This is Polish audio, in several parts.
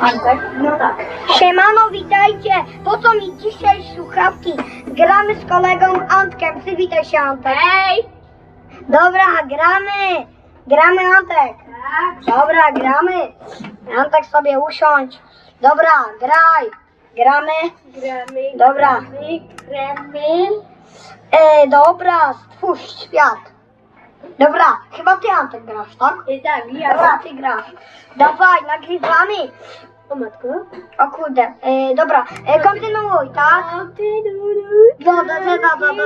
Antek? No tak. Siemano, witajcie! Po co mi dzisiaj słuchawki? Gramy z kolegą Antkiem. Przywitaj się, Antek. Hej! Dobra, gramy! Gramy, Antek. Tak. Dobra, gramy. Antek sobie usiądź. Dobra, graj. Gramy. Gramy. Dobra. Gramy. Gramy. E, dobra, stwórz świat. Dobra, chyba ty, Antek, grasz, tak? I tak, ja. Dobra, ty grasz. Dawaj, nagrywamy. O matko. O kurde, e, dobra, e, kontynuuj, tak? O, ty, du, du, No, do, do, do, do, do.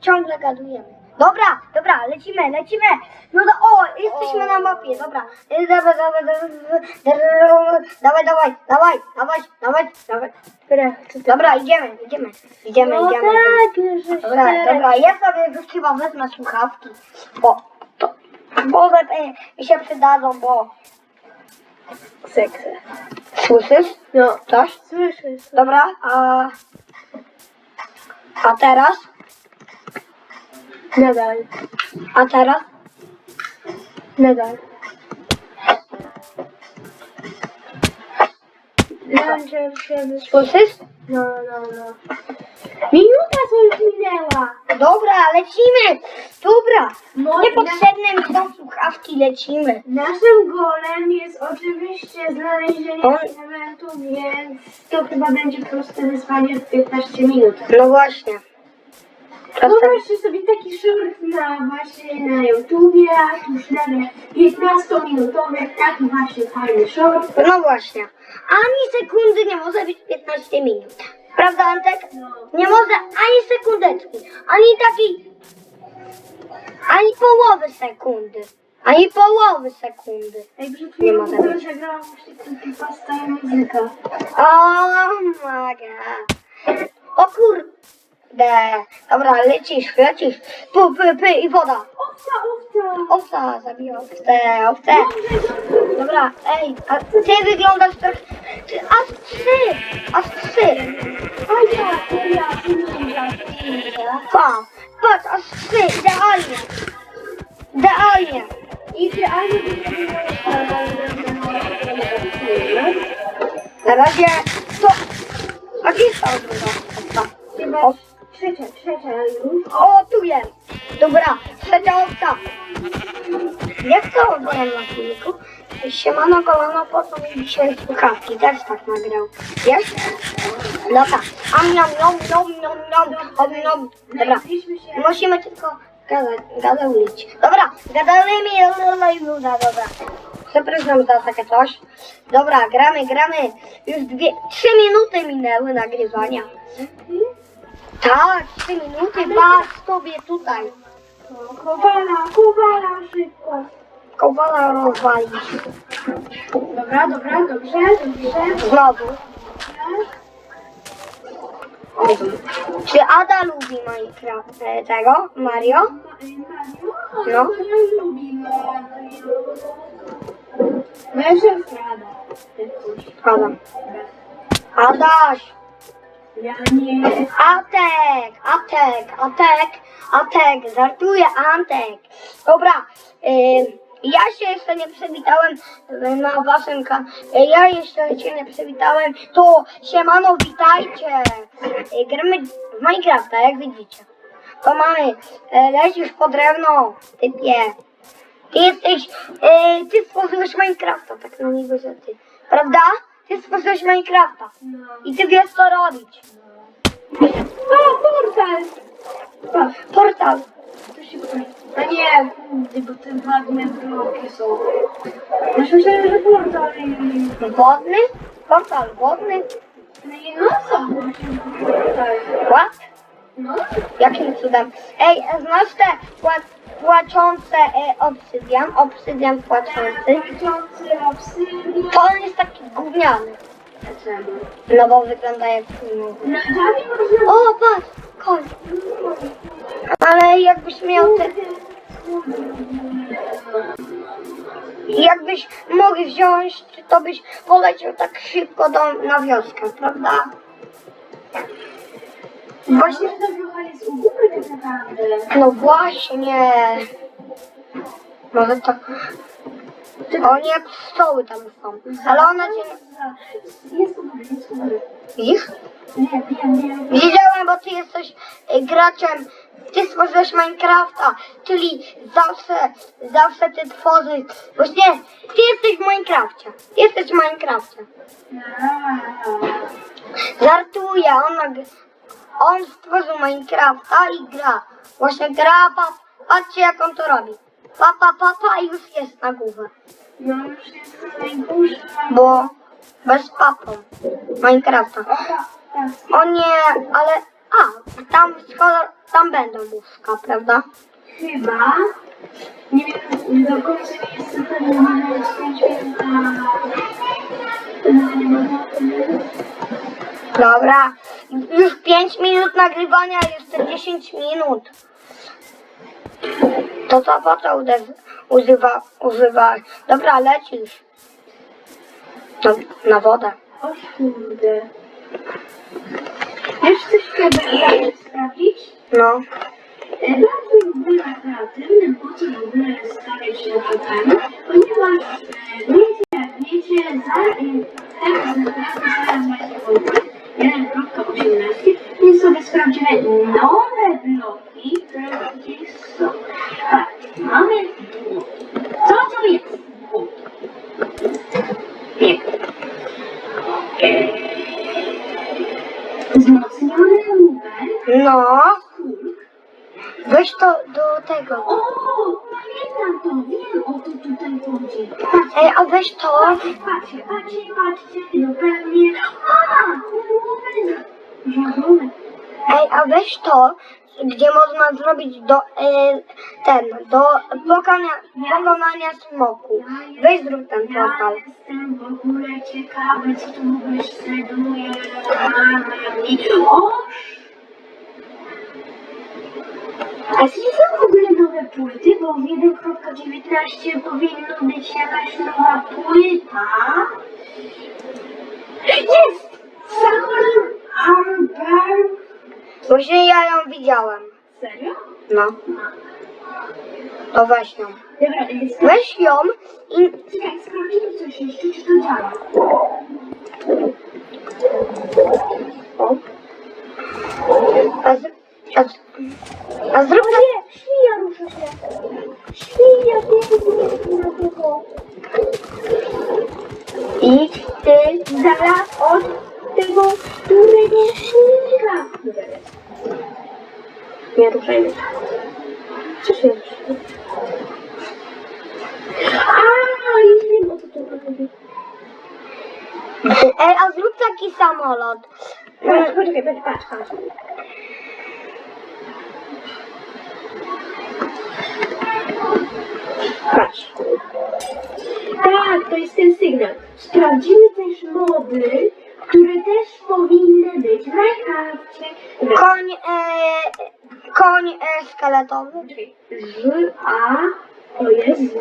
Ciągle gadujemy. Dobra, dobra, lecimy, lecimy. No do, o, jesteśmy na mapie, dobra. Dawaj, dawaj, dawaj, dawaj, dawaj, dawaj, dawaj, dawaj. Dobra, idziemy, idziemy, idziemy, idziemy. Dobra, dobra, ja sobie chyba wezmę słuchawki, bo to, bo mi się przydadzą, bo Seksy. słyszysz? No. Coś? Słyszysz? Dobra, a, a teraz? Nadal. a teraz, Nadal. Launcher się słyszysz? No, no, no. Minuta co już minęła. Dobra, lecimy! Dobra! No, Niepotrzebne mi są słuchawki, lecimy. Naszym golem jest oczywiście znalezienie On- elementu, więc to chyba będzie proste wyzwanie w 15 minut. No właśnie. Wyobraźcie sobie taki short na właśnie na YouTubie, tu śledzie 15-minutowy, taki właśnie fajny short. No właśnie. Ani sekundy nie może być 15 minut. Prawda, Antek? No. Nie może ani sekundeczki, ani takiej... Ani połowy sekundy. Ani połowy sekundy. Ej, Nie ma właśnie muzyka. O god. O Dobra, lecisz, lecisz. Pu, py, py i woda. Owca, owca! Owca, zabiję owcę, owcę. Dobra, ej, a ty wyglądasz tak... Ty, aż trzy, aż trzy. A ja, to ja. Pa, patrz, aż trzy, idealnie. Idealnie. Idealnie. Na razie to... A gdzie jest ta owca? Chyba trzecia, trzecia już. o, tu jest. Dobra, trzecia owca. Jak to oddałem na filmiku? Siemano, kolano, po co mi dzisiaj słuchawki? Też tak nagrał. Wiesz? Dobra. Am, niam, niam, niam, niam, niam, om, niam. Dobra. Musimy tylko gadać. Dobra, gadamy i nuda, dobra. Przepraszam za takie coś. Dobra, gramy, gramy. Już dwie, trzy minuty minęły nagrywania. Tak, trzy minuty, patrz sobie tutaj. Kowala, kowala, szybko. Kowala rozwalić. Dobra, dobra, dobrze, dobrze. Znowu. Czy Ada lubi Minecraft e, tego? Mario? No. No. Moja siostra Ada. Ada. Adaś. Ja nie. Atek, Atek, Atek, Atek, żartuję, Antek. Dobra, ym, ja się jeszcze nie przywitałem y, na waszym kanale. Ja jeszcze się nie przywitałem. To siemano, witajcie. Y, Gramy w Minecrafta, jak widzicie. To mamy, y, lecisz po drewno, typie. Ty jesteś, y, ty stworzyłeś Minecrafta, tak na niego, że ty. Prawda? Ty stworzyłeś Minecrafta. No. I ty wiesz co robić. O, portal! Patrz, Portal. to się A nie, kurde, bo te ładne bloki są. Już myślałem, że portal i... Wodny? Portal wodny? No i no są właśnie portal. What? No, Jakim cudem? Ej, znasz te pła- płaczące e, obsydian? Obsydian płaczący? To on jest taki gówniany. No bo wygląda jak filmowy. O, patrz! Koń. Ale jakbyś miał te... Jakbyś mógł wziąć, to byś poleciał tak szybko do, na wioskę, prawda? Właśnie góry tak naprawdę. No właśnie. Może to. Oni jak pszczoły tam są. Ale one cię... Jest u góry, jest u góry. Widzisz? Nie, wiem, wiem. Wiedziałem, bo ty jesteś y, graczem, ty stworzyłeś Minecrafta, czyli zawsze, zawsze ty tworzysz, właśnie ty jesteś w Minecrafcie, ty jesteś w Minecrafcie. Żartuję, on, nag- on stworzył Minecrafta i gra, właśnie gra, pa, patrzcie jak on to robi. Papa, papa i już jest na głowę, No już jestem najgorszy. bo bez papą Minecrafta. O, tak. O nie, ale. A, tam. Tam będą łóżka, prawda? Chyba. Nie wiem, do końca nie jestem pewna, ale jest 5 minut na... Nie można Dobra. Już 5 minut nagrywania, jeszcze 10 minut. To co po co ude- używa, używa? Dobra, lecisz. Na, na wodę. O kurde. Wiesz coś, co będę sprawdzić? No. E, Bardzo lubię kreatywnym, po co w ogóle stawiać się szukami, ponieważ e, wiecie, wiecie, za e, teraz naprawdę nowe bloki, które gdzieś są. Tak, mamy dwóch. Co to jest dwóch? Nie. Wzmocniony numer, No. Weź to do tego. O, pamiętam to, wiem o co tutaj chodzi. Patrzcie, Ej, a weź to. patrzcie, patrzcie, patrzcie, patrzcie, no pewnie. A, ten żaglony. Ej, a weź to, gdzie można zrobić do. E, ten, do pokonania, pokonania smoku. Weź zrób ten portal. jestem w ogóle ciekawy, co tu się znajduje. O! A czy są w ogóle nowe płyty? Bo w 1.19 powinno być jakaś nowa płyta. Jest! Samuel Harper. Właśnie ja ją widziałem. Serio? No, to weź ją. Dobra, jest. Weź ją i. Czekaj, sprawdzimy coś jeszcze, czy to działa. O. A, z, a, z, a zrób. Nie, świnia rusza się. Świnia biegnie na tego. Idź ty zaraz od tego którego świnika. Dobra, jest. Nie ruszajmy. Co się rusza? A, już wiem o co tu chodzi. Ej, a zrób taki samolot. Patrz, poczekaj, patrz, patrz, patrz. Patrz. Tak, to jest ten sygnał. Sprawdzimy też mody, które też powinny być w. Dobra, Koń, e, koń e, szkieletowy. Z, A, o jest z.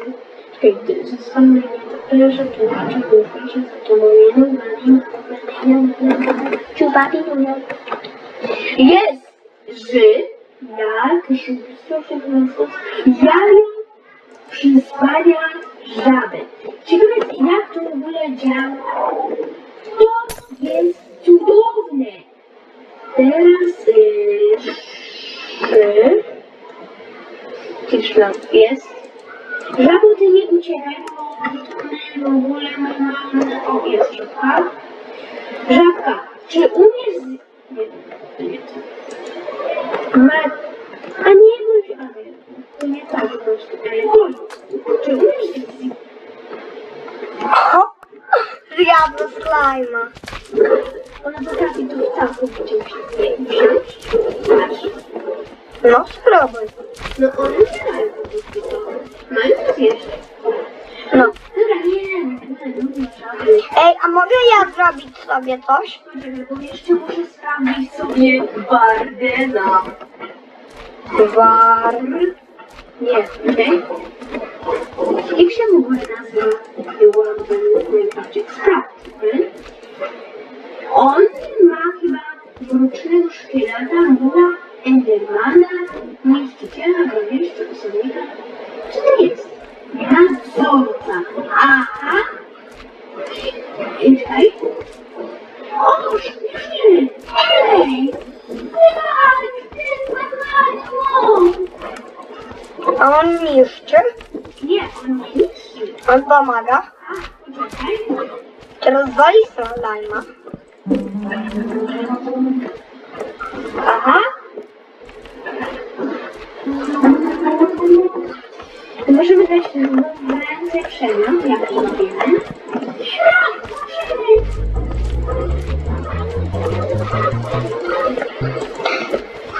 Czekaj, ty, zostawię nie to, tu, a czy kupię, że to moje numery, Ciupapi, Jest, że jak się proszę jajo przyzwania żabę. Ciekawe jak to w ogóle działa. To jest cudowne. Teraz y, szy, Kiszlak jest. Żabo ty nie uciekaj, bo my w ogóle my mamy... O, jest żabka. Żabka, czy umiesz... z- Nie, nie to. Ma... A nie, bądź... A nie, to nie tak po prostu. Ej, bądź. Czy umiesz... z- O, zjadł slajma. Ona potrafi tu w całku wciąż. No, spróbuj. No po prostu to. No co jeszcze? No. Ej, a mogę ja zrobić sobie coś? Bo jeszcze muszę sprawdzić sobie Bardena. War. Nie, okej. Jak się Warden w Minecrafcie? Sprawdźmy. On ma chyba mrocznego szkieleta, mula, Endermana, niszczyciela groźniejszego osobnika. Czy to jest? Nadzorca. Aha. Czekaj. Otóż, już wiemy. Elej. A on niszczy? Nie, on nie niszczy. On pomaga? Teraz wali slajma. Ręce przemian, jak to robimy.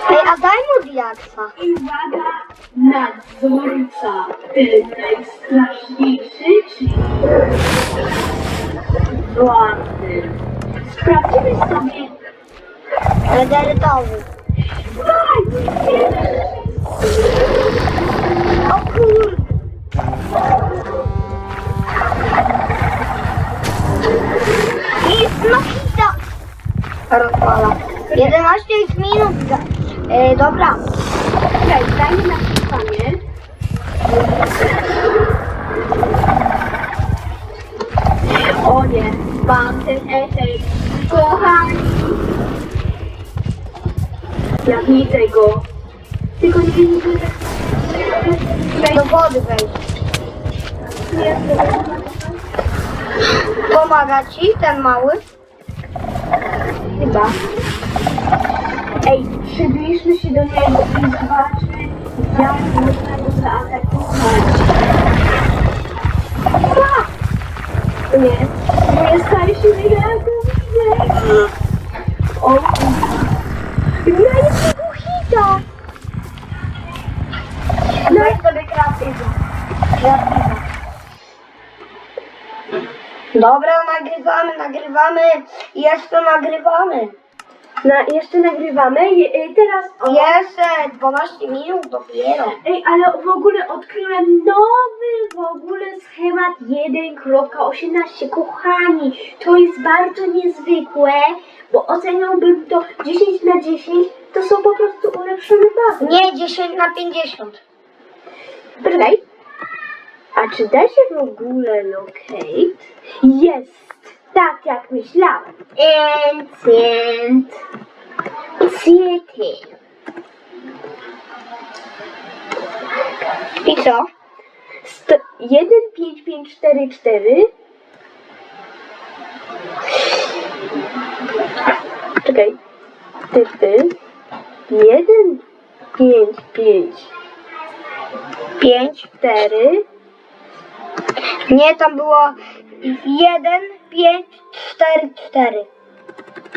Ej, a daj mu diaksa. I uwaga, nadzorca, ten najstraszniejszy, czyli władny. Sprawdzimy sobie. Edytowy. O kur... 11 jest minut. E, dobra. Czekaj, dajmy na pisanie. O nie, mam ten efekt. Kochani. Ja widzę go. Tylko nie widzę. Do wody wejść. Pomaga ci ten mały? Chyba. Ej, przybliżmy się do niego i zobaczmy, jak można go zaatakować. A! Nie, nie stary się wyjadł. O, ja jednego hita. Daj sobie kreatywę. Kreatywę. Dobra, nagrywamy, nagrywamy. Jeszcze nagrywamy. Na, jeszcze nagrywamy. Je, y, teraz. O, Jeszcze 12 minut dopiero. Ej, ale w ogóle odkryłem nowy w ogóle schemat 1.18. Kochani, to jest bardzo niezwykłe, bo oceniałbym to 10 na 10. To są po prostu ulepszone bazy. Nie 10 na 50. Poczekaj. A czy da się w ogóle locate? Jest! Tak jak myślałem. Ancient City. I co? Sto, 15544 Czekaj. Typy 1 5 5 5. 4 Nie, tam było 1, 5, 4, 4.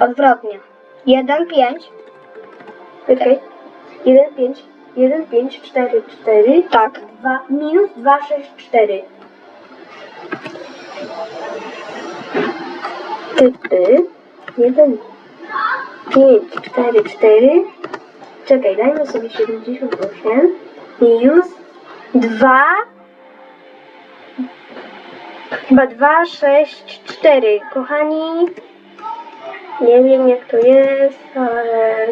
Odwrotnie. 1, 5. Czekaj. 1 5 1 5 4 4 Tak. 2 minus 2 6 4 Typy 1 5 4 4 Czekaj, dajmy sobie 78 minus 2 chyba 2 6 4 kochani nie wiem jak to jest, ale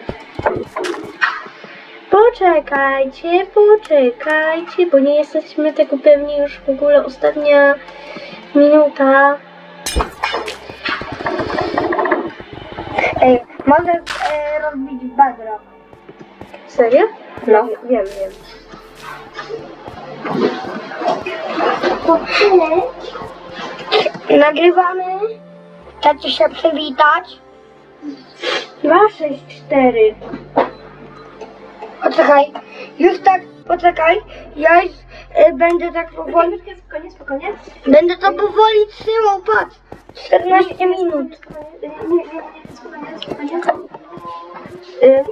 Poczekajcie, poczekajcie, bo nie jesteśmy tego pewni już w ogóle ostatnia minuta. Ej, mogę e, rozbić bedrock. Serio? No. Wiem, wiem. Nagrywamy. Chcecie się przywitać? 2, 6, 4. Poczekaj. Już tak, poczekaj. Ja już e, będę tak powoli. Spokojnie, spokojnie. Będę to powoli trzymał, patrz. 14 minut. Nie, nie, nie, spokojnie, spokojnie. Y,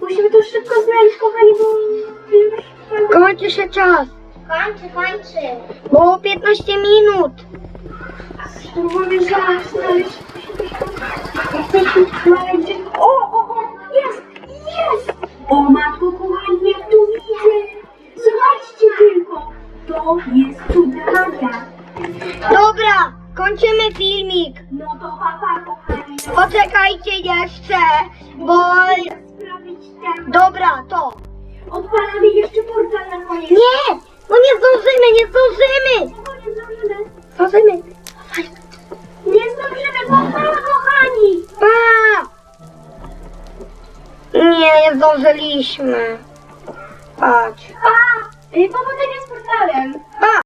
Musimy to szybko znaleźć, kochani, bo już... Kończy się czas. Kończy, kończy. Było 15 minut. Jesteśmy w. O, o, o, jest, jest! O matko kochani, jak tu widzę. Zobaczcie tylko. To jest cudaria. Dobra, kończymy filmik. No to papa kochani. Poczekajcie jeszcze, bo... Sprawić tak. Dobra, to. Odpalamy jeszcze portal na koniec. Nie, bo nie zdążymy, nie zdążymy. Spokojnie, zdążymy. Zdążymy. Nie zdążymy, bo pa, kochani! Pa! Nie, nie zdążyliśmy. Patrz. Pa! Powodzenia z portalem! Pa!